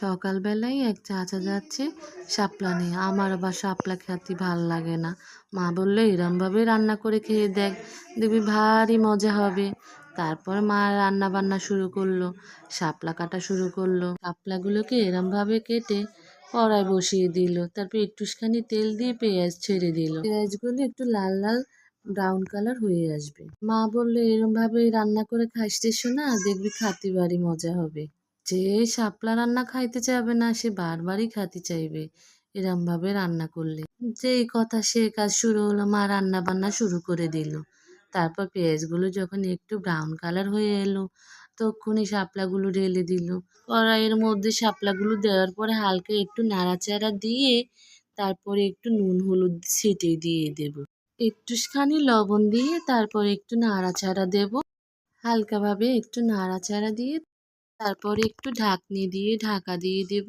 সকালবেলায় এক চাচা যাচ্ছে শাপলা নিয়ে। আমার আবার শাপলা খেতে ভালো লাগে না। মা বলল, এরমভাবে রান্না করে খেয়ে দেখ, দেখবি ভারী মজা হবে। তারপর মা রান্না বান্না শুরু করল, শাপলা কাটা শুরু করল। শাপলাগুলোকে এরমভাবে কেটে কড়াই বসিয়ে দিল, তারপর একটুখানি তেল দিয়ে পেঁয়াজ ছেড়ে দিল। পেঁয়াজগুলো একটু লাল লাল ব্রাউন কালার হয়ে আসবে। মা বলল এরমভাবে রান্না করে খাইতে না দেখবি খাতি বাড়ি মজা হবে। যে শাপলা রান্না খাইতে চাইবে না, সে বারবারই খাতে চাইবে। এরম ভাবে রান্না করলে। যেই কথা সে কাজ শুরু হলো, মা রান্না বান্না শুরু করে দিল। তারপর পেঁয়াজগুলো যখন একটু ব্রাউন কালার হয়ে এলো, তখনই শাপলাগুলো ঢেলে দিল। কড়াইয়ের মধ্যে শাপলাগুলো দেওয়ার পরে হালকা একটু নাড়াচাড়া দিয়ে তারপরে একটু নুন, হলুদ ছিটিয়ে দিয়ে দেব। একটুখানি লবণ দিয়ে তারপর একটু নাড়াচাড়া দেব। হালকাভাবে একটু নাড়াচাড়া দিয়ে তারপরে একটু ঢাকনি দিয়ে ঢাকা দিয়ে দেব।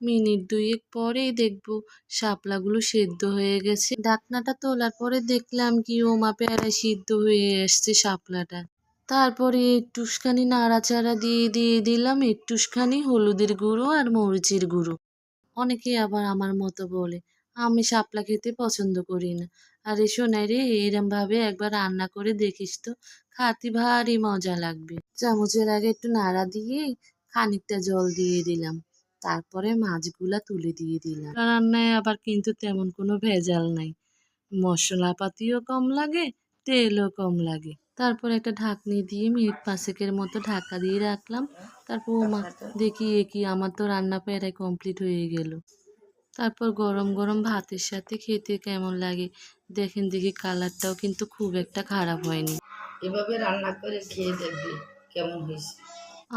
মিনিট দুয়েক পরেই দেখব শাপলাগুলো সেদ্ধ হয়ে গেছে। ঢাকনাটা তোলার পরে দেখলাম কি ওমা প্যারায় সিদ্ধ হয়ে এসছে শাপলাটা। তারপরে একটুখানি নাড়াচাড়া দিয়ে দিয়ে দিলাম একটুখানি হলুদের গুঁড়ো আর মরিচের গুঁড়ো। অনেকে আবার আমার মতো বলে, আমি শাপলা খেতে পছন্দ করি না। আরে শোনাই রে, এরমভাবে একবার রান্না করে দেখিস তো। খাতি ভারী মজা লাগবে। চামচের আগে একটু নাড়া দিয়ে খানিকটা জল দিয়ে দিলাম। তারপরে মাছগুলা তুলে দিয়ে দিলাম। রান্নায় আবার কিন্তু তেমন কোনো ভেজাল নাই। মশলাপাতিও কম লাগে, তেলও কম লাগে। তারপর একটা ঢাকনি দিয়ে মিনিট পাঁচেকের মতো ঢাকা দিয়ে রাখলাম। তারপর মা দেখি এ কি, আমার তো রান্না প্রায় কমপ্লিট হয়ে গেল। তারপর গরম গরম ভাতের সাথে খেতে কেমন লাগে? দেখেন দেখি, কালারটাও কিন্তু খুব একটা খারাপ হয়নি। এভাবে রান্না করে খেয়ে দেখবি কেমন হয়েছে।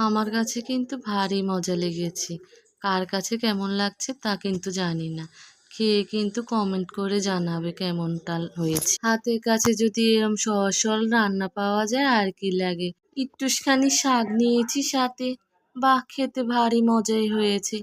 আমার কাছে কিন্তু ভারী মজা লেগেছে। কার কাছে কেমন লাগছে তা কিন্তু জানি না। খেয়ে কিন্তু কমেন্ট করে জানাবে কেমনটা হয়েছে। হাতের কাছে যদি এরম সহজ সরল রান্না পাওয়া যায় আর কি লাগে। একটুখানি শাক নিয়েছি সাথে। বাহ, খেতে ভারী মজাই হয়েছে।